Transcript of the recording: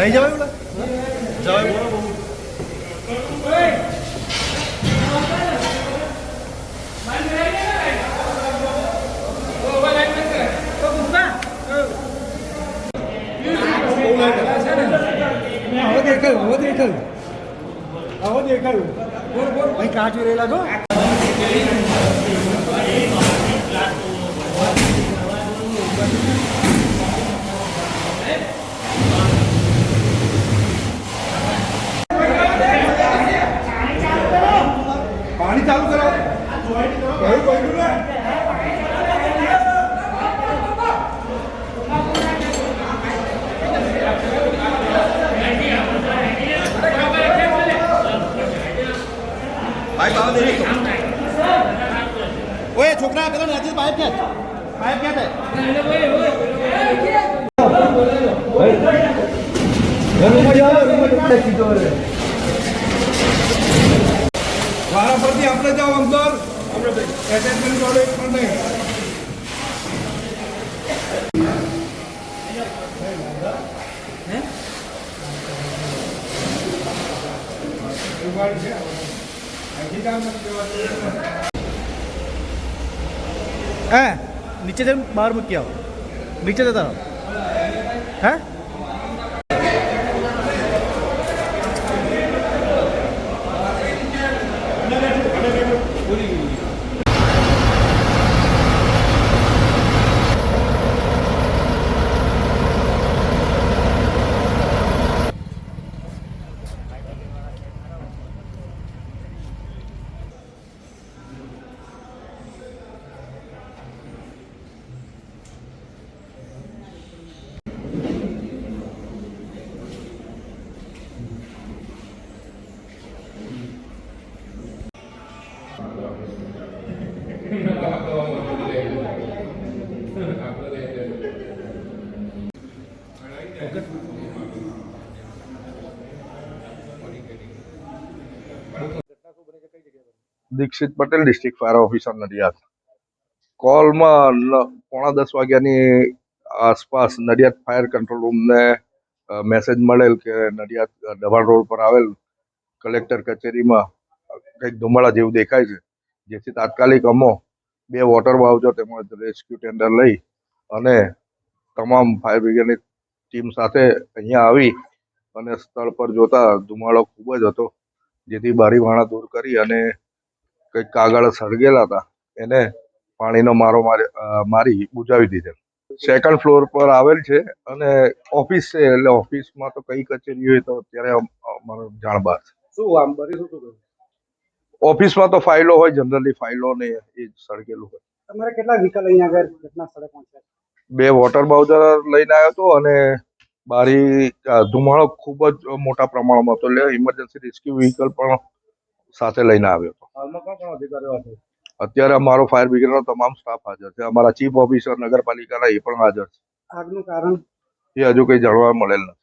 નહીં જવાય બોલા જવાય બોલો બહુ હવે દેખાયું હવે દેખાયું હવે દેખાયું અહીં કાચું રહેલા છો પાણી ભાઈ બાબા દેવી ઓએ છોકરા પેલો નેચે પાઇપ છે? પાઇપ ક્યાં છે? વારા પરથી આપણે જાઓ અંદર. આપણે એટેચમેન્ટ વાળો એક પણ નહીં. ઉભાડ છે અહીંથી કામ નથી દેવાતું. હે નીચે જઈને બહાર મૂકી આવો નીચે Dixit Patel district fire officer Nadiad. કોલમાં પોણા દસ વાગ્યાની આસપાસ નડિયાદ ફાયર કંટ્રોલ રૂમને મેસેજ મળેલ કે નડિયાદ ડભાણ રોડ પર આવેલ કલેક્ટર કચેરીમાં કંઈક ધુમાડા જેવું દેખાય છે, જેથી તાત્કાલિક અમો બે વોટર બાવજો તેમજ રેસ્ક્યુ ટેન્ડર લઈ અને તમામ ફાયર બ્રિગેડની ટીમ સાથે અહીંયા આવી અને સ્થળ પર જોતા ધુમાડો ખૂબ જ હતો, જેથી બારી વાણા દૂર કરી અને કંઈક કાગળ સળગેલા હતા એને પાણીનો મારો મારી બુજાવી દીધેલ. સેકન્ડ ફ્લોર પર આવેલ છે અને ઓફિસ છે એટલે ઓફિસમાં તો કઈ કચેરી હોય તો અત્યારે અમારો જાણ બહાર છે. શું આમ બરી શું શું ઓફિસમાં તો ફાઇલો હોય જનરલી ફાઇલો ને એ સળગેલું હોય. તમારે કેટલા વ્હીકલ અહીંયા આગળ ઘટના સ્થળે પહોંચ્યા? બે વોટર બાઉઝર લઈને આવ્યો હતો અને બારી ધુમાડો ખૂબ જ મોટા પ્રમાણમાં હતો. એટલે ઇમરજન્સી રેસ્ક્યુ વ્હીકલ પણ સાથે લઈને આવ્યો હતો. અત્યારે અમારો ફાયર બ્રિગેડનો તમામ સ્ટાફ હાજર છે. અમારા ચીફ ઓફિસર નગરપાલિકાના એ પણ હાજર છે. આગનું કારણ? એ હજુ કંઈ જાણવા મળેલ નથી.